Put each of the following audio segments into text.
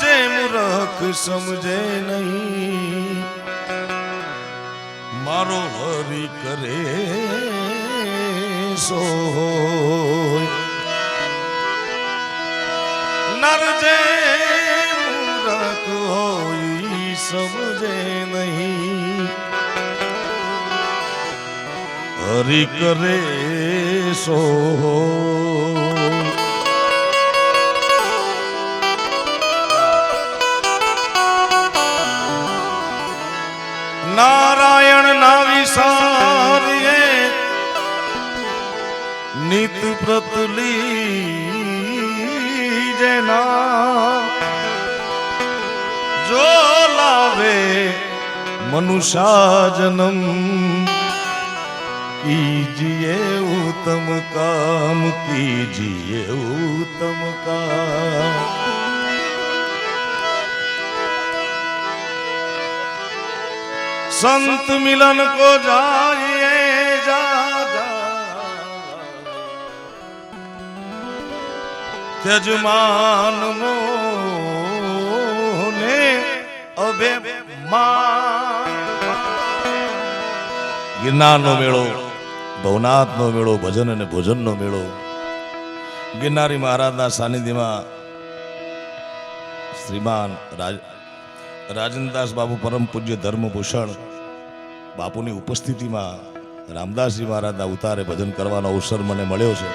જે મૂરખ સમજે નહીં મારો હરી કરે સો નર જે મૂરખ હોય સમજે નહીં હરી કરે સો નિત પ્રતલી જેના જો લાવે મનુષા જનમ કીજીએ ઉત્તમ કામ કીજીએ ઉત્તમ કામ સંત મિલન કો જાય યજમાન મોને અભે ગિરનારનો મેળો, ભવનાથનો મેળો, ભજન અને ભોજનનો મેળો, ગિરનારી મહારાજના સાનિધ્યમાં શ્રીમાન રાજ રાજનદાસ બાપુ પરમ પૂજ્ય ધર્મભૂષણ બાપુની ઉપસ્થિતિમાં રામદાસજી મહારાજના ઉતારે ભજન કરવાનો અવસર મને મળ્યો છે.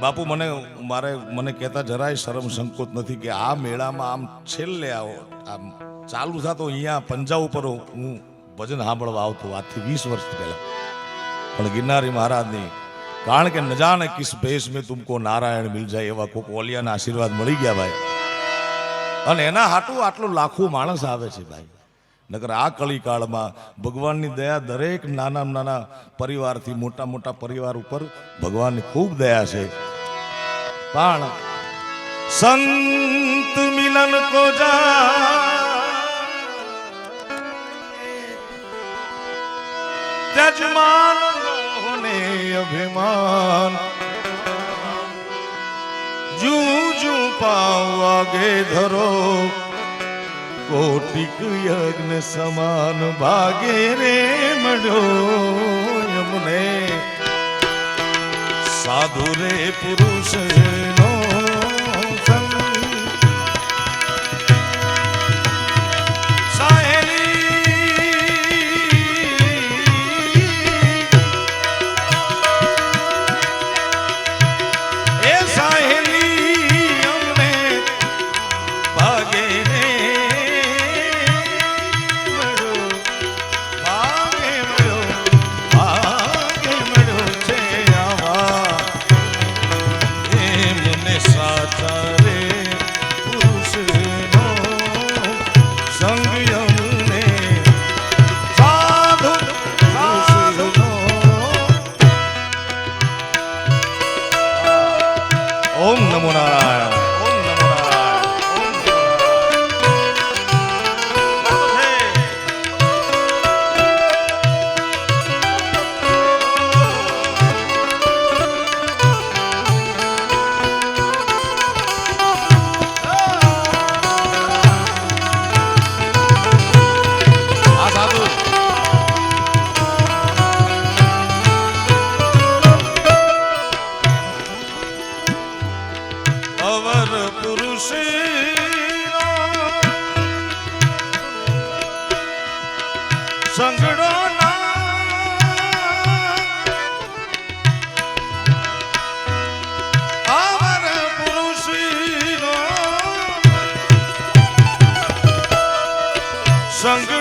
બાપુ, મને મારે મને કહેતા જરાય શરમ સંકોચ નથી કે આ મેળામાં આમ છેલ્લે આવો. આમ ચાલુ થતો અહીંયા પંજા ઉપર હું ભજન સાંભળવા આવતો, આજથી વીસ વર્ષ પહેલા. પણ ગિરનારી મહારાજની, કારણ કે ન જાણે કિસ ભેસ મેં તુમકો નારાયણ મિલ જાય એવા કોક ઓલિયાના આશીર્વાદ મળી ગયા ભાઈ. અને એના હાટું આટલો લાખો માણસ આવે છે ભાઈ. નકર આ કળીકાળમાં ભગવાનની દયા દરેક નાના નાના પરિવારથી મોટા મોટા પરિવાર ઉપર ભગવાનની ખૂબ દયા છે. પણ સંત મિલન કો જા. જજમાન હોને અભિમાન. જૂ જૂ પાવ આગે ધરો. કોટિક યજ્ઞ સમાન ભાગે રે મળ્યો એમને સાધુ રે પુરુષ sangue.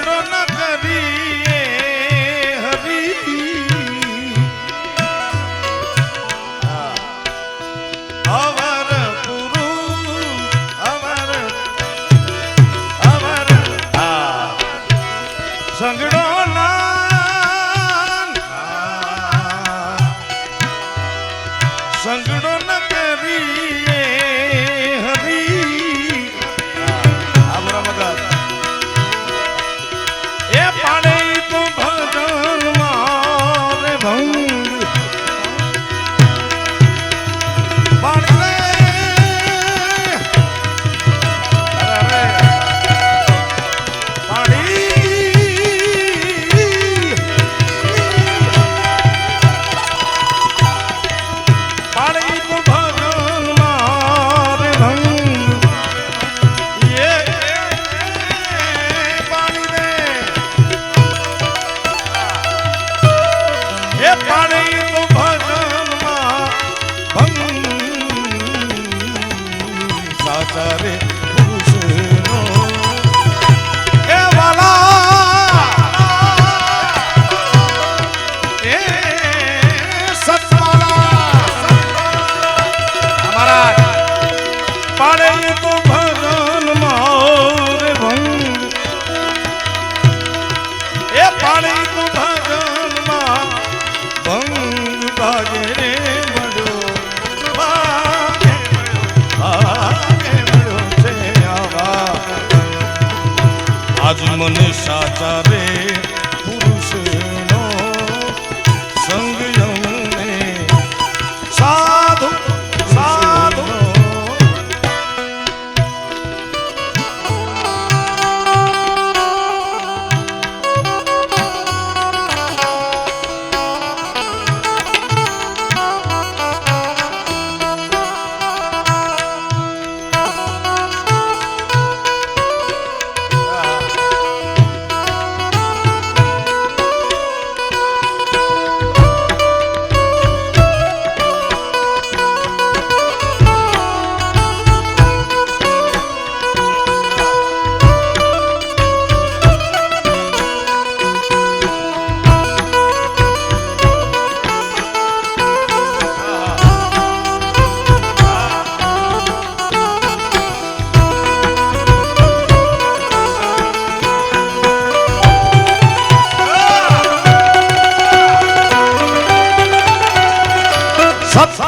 সাচার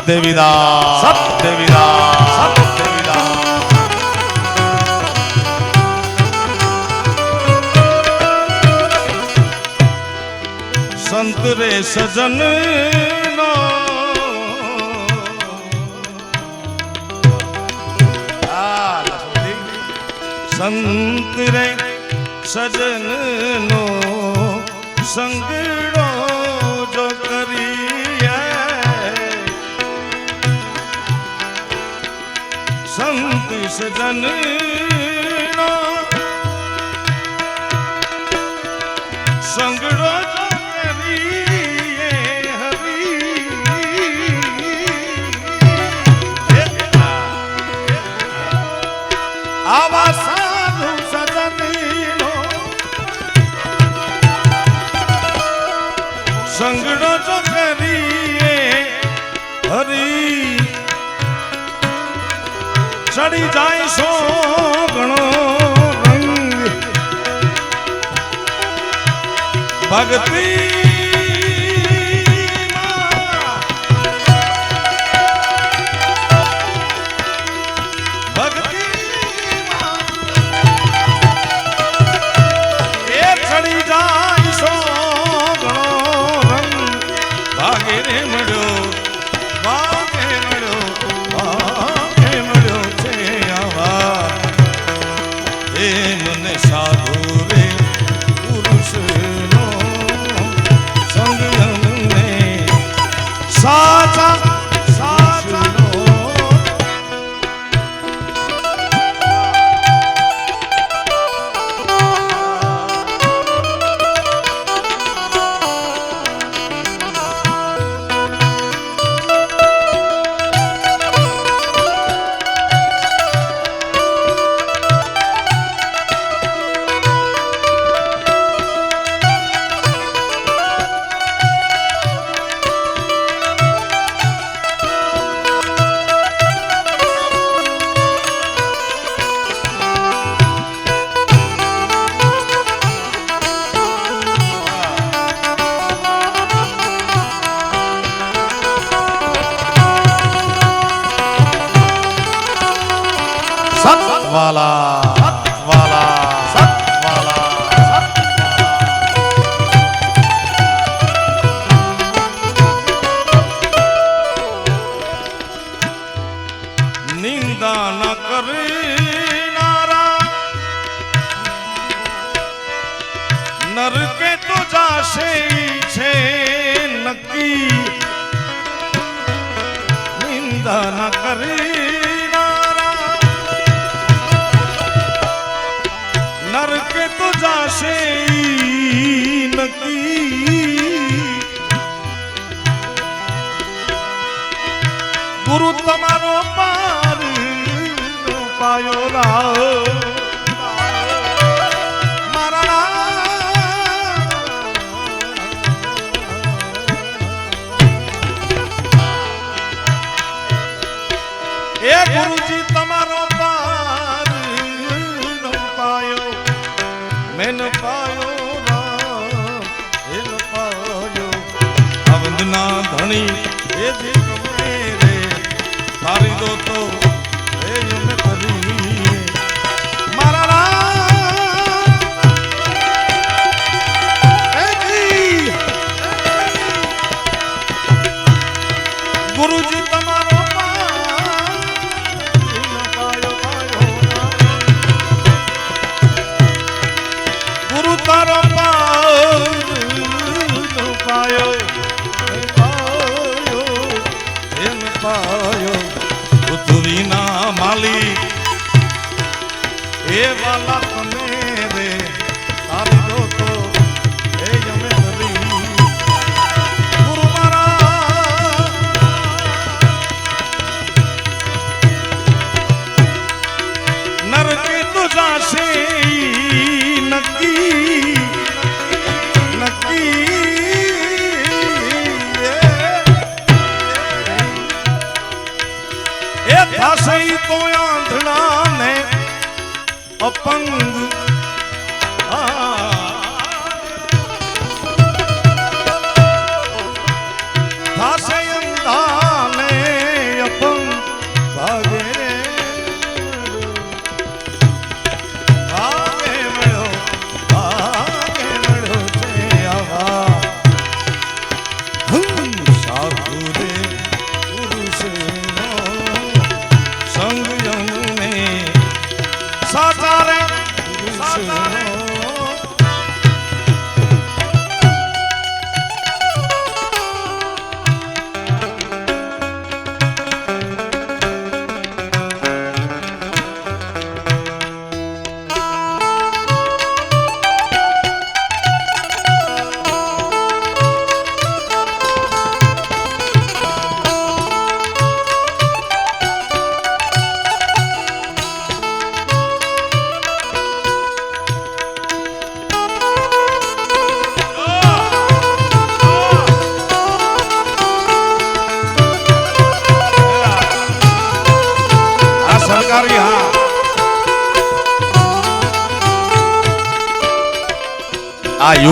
દેવીદાસ સત દેવીદાસ સત દેવીદાસ સંત રે સજન સંત રે સજન નો સંગ સંત સજન તારી જાય છો ઘણો ભક્તિ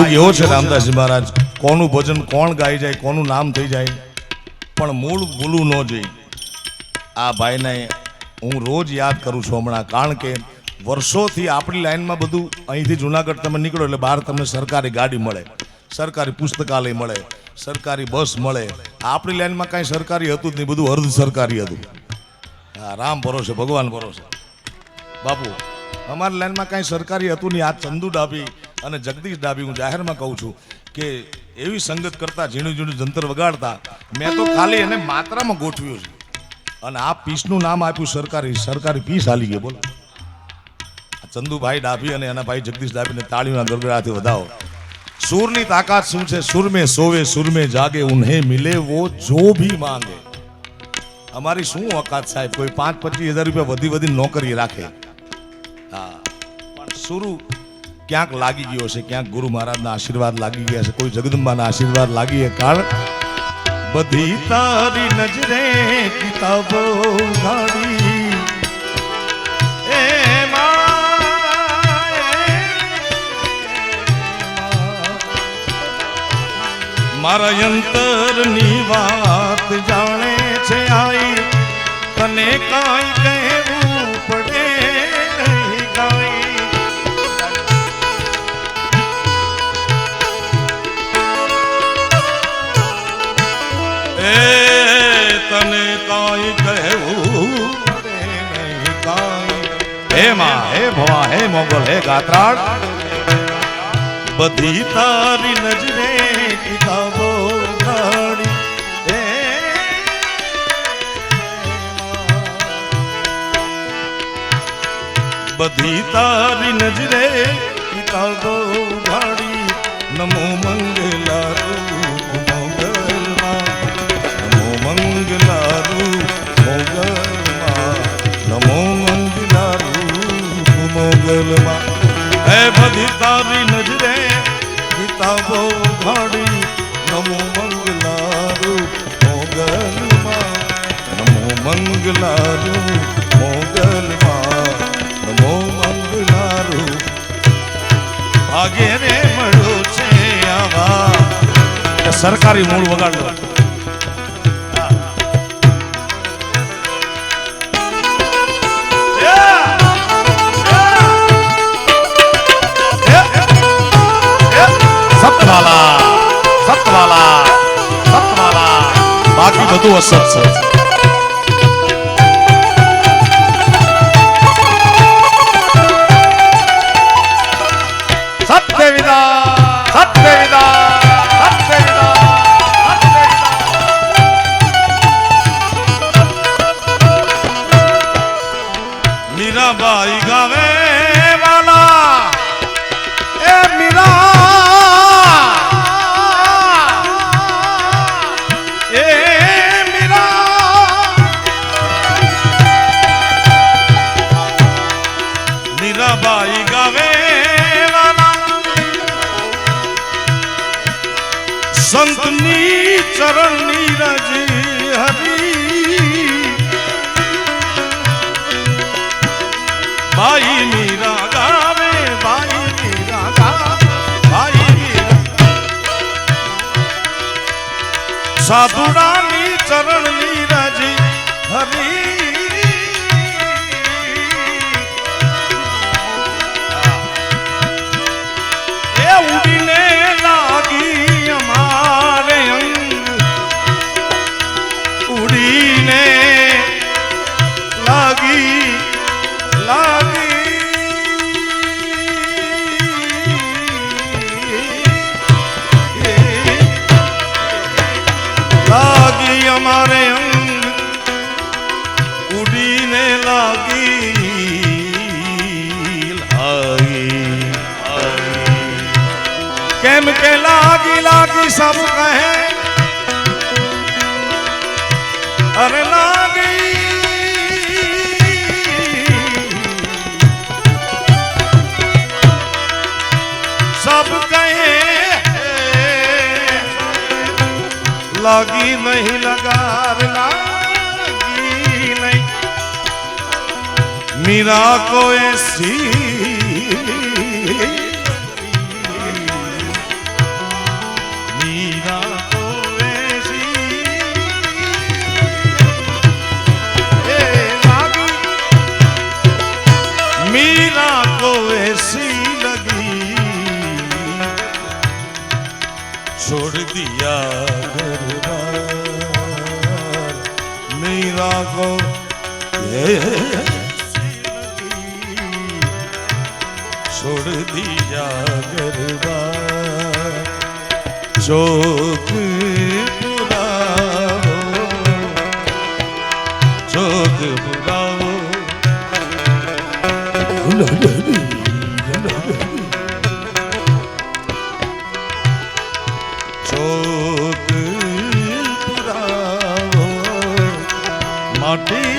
આ એવો છે રામદાસજી મહારાજ? કોનું ભજન કોણ ગાઈ જાય, કોનું નામ થઈ જાય? પણ મૂળ ભૂલું ન જોઈએ આ ભાઈને હું રોજ યાદ કરું છું હમણાં, કારણ કે વર્ષોથી આપણી લાઈનમાં બધું અહીંથી જુનાગઢ તમે નીકળો એટલે બહાર તમને સરકારી ગાડી મળે, સરકારી પુસ્તકાલય મળે, સરકારી બસ મળે. આપણી લાઈનમાં કાંઈ સરકારી હતું જ નહીં, બધું અર્ધ સરકારી હતું. હા, રામ ભરોસે, ભગવાન ભરોસે. બાપુ, અમારી લાઈનમાં કાંઈ સરકારી હતું નહીં, આ ચંદુ ડાબી અને જગદીશ ડાબી હું જાહેરમાં કહું છું કે એવી સંગત કરતા ઝીણું ઝીણું જંતર વગાડતા મેં તો ખાલી એને માત્રામાં ગોઠવ્યું છે. અને આ પીસનું નામ આપ્યું સરકારી. સરકારી પીસ હાલી ગયો બોલો. ચંદુભાઈ ડાભી અને એના ભાઈ જગદીશ ડાભીને તાળીના ગરગડાથી વધાવો. સૂરની તાકાત શું છે? સુરમે સોવે, સુરમે જાગે, ઉન્હે મિલે વો જો ભી માંગે. અમારી શું ઓકાત સાહેબ? કોઈ પાંચ પચીસ હજાર રૂપિયા વધી વધી નોકરી રાખે. હા. પણ સુરુ ક્યાંક લાગી ગયો છે ક્યાંક ગુરુ મહારાજના આશીર્વાદ લાગી ગયા છે, કોઈ જગદંબાના આશીર્વાદ લાગી ગયા કારણ બધી તારી નજરે કિતાબો એ મારા અંતરની વાત જાણે છે. મોગલ હે ગાત્રાળ. બધી તારી નજરે કિતાબો ઘાડી એ બધી તારી નજરે કિતાબો બધી તારી નજરે બહુ ઘાડી. નમો મંગલા રૂપ મોગલમાં. નમો મંગલા રૂપ મોગલમાં. નમો મંગલા ભાગે રે મળો છે આવા. સરકારી મૂળ વગાડો. બધું અસર છે મીરાબાઈ લાગી નહીં લગાર લાગી નહીં મીરા કોઈ સી શોક પુરાવો શોક પુરાવો શોક પુરાવો માટી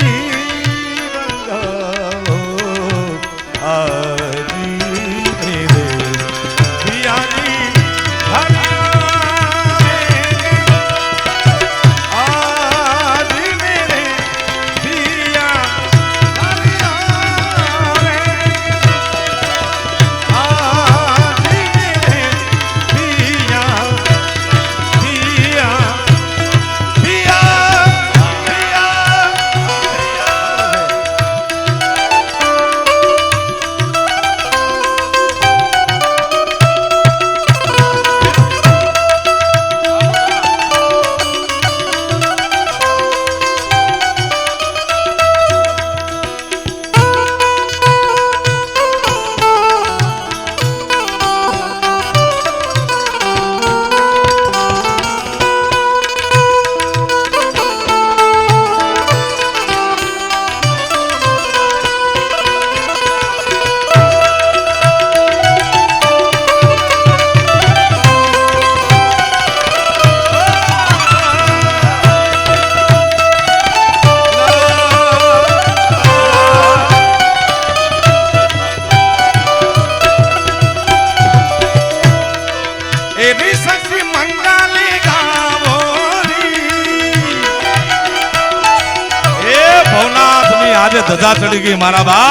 Canadá.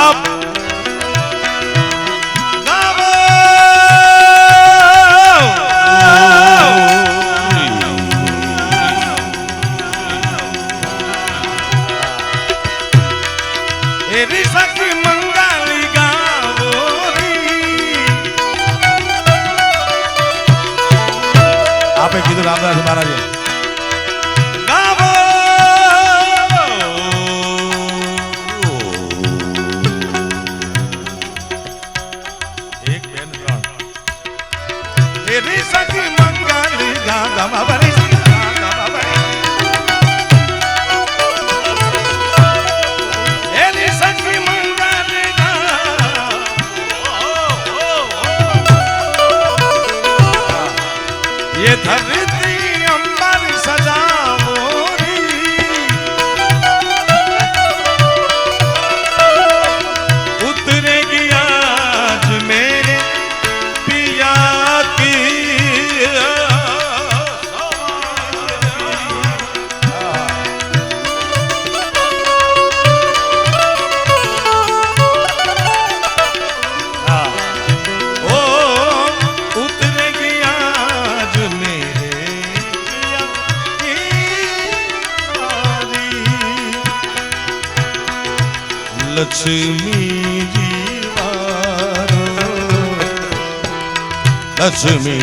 Se me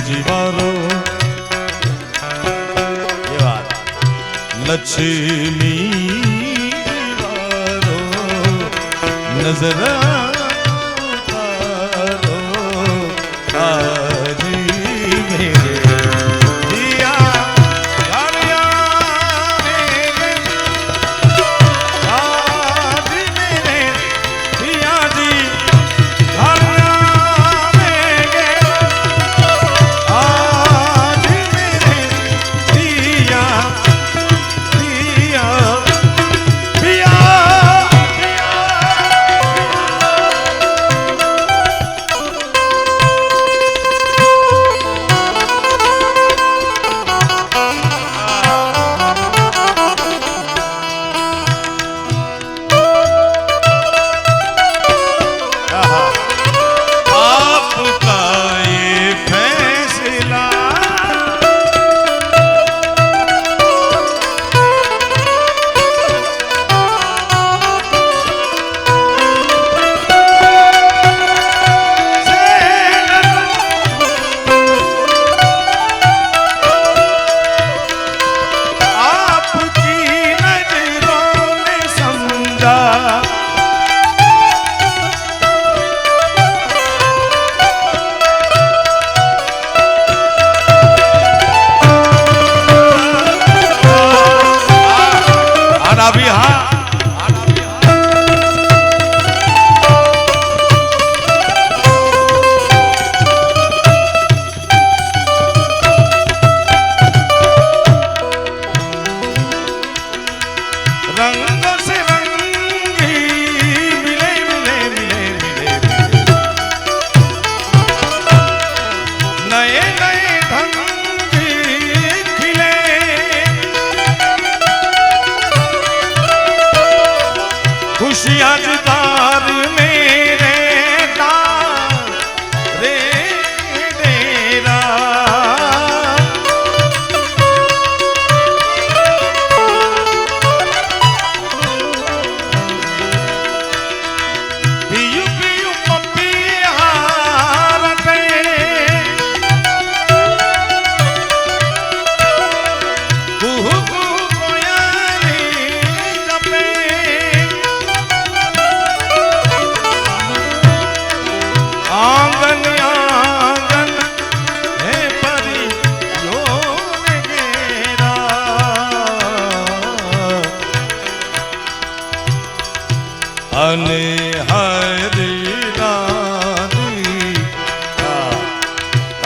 અને હરિદાની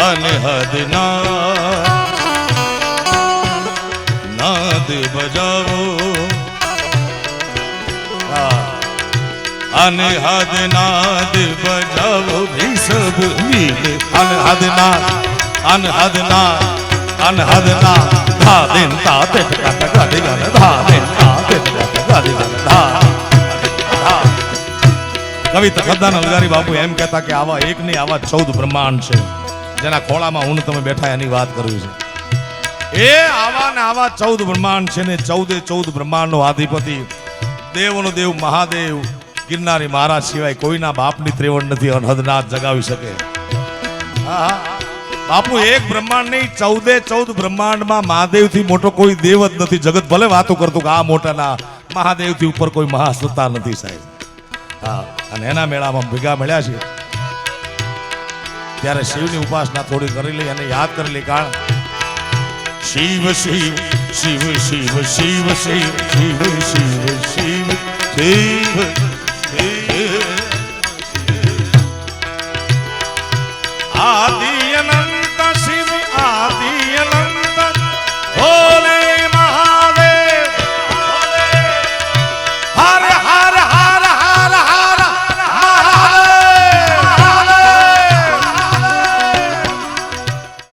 અને હદના નાદ બજાવો અને હદ નાદ બજાવો ભી સબ મિલે અનહદ નાદ અનહદ નાદ અનહદ નાદ ધા દેન તા તે તા તા તા તા તા તા તા તા તા તા કવિ તખતદાન અલગારી બાપુ એમ કહેતા કે આવા એક નહીં, આવા ચૌદ બ્રહ્માંડ છે. જેના ખોળામાં હું તમે બેઠા એની વાત કરવી છે. એ આવા ને આવા ચૌદ બ્રહ્માંડ છે ને ચૌદે ચૌદ બ્રહ્માંડનો આધિપતિ દેવનો દેવ મહાદેવ ગિરનારી મહારાજ સિવાય કોઈના બાપની ત્રેવડ નથી અનહદનાથ જગાવી શકે. બાપુ, એક બ્રહ્માંડ નહીં, ચૌદે ચૌદ બ્રહ્માંડમાં મહાદેવથી મોટો કોઈ દેવ જ નથી. જગત ભલે વાતો કરતું કે આ મોટાના મહાદેવથી ઉપર કોઈ મહાસત્તા નથી સાહેબ. હા અને એના મેળામાં ભેગા મળ્યા છે ત્યારે શિવની ઉપાસના થોડી કરી લઈ અને યાદ કરી લઈ કારણ શિવ શિવ શિવ શિવ શિવ શિવ શિવ શિવ શિવ શિવ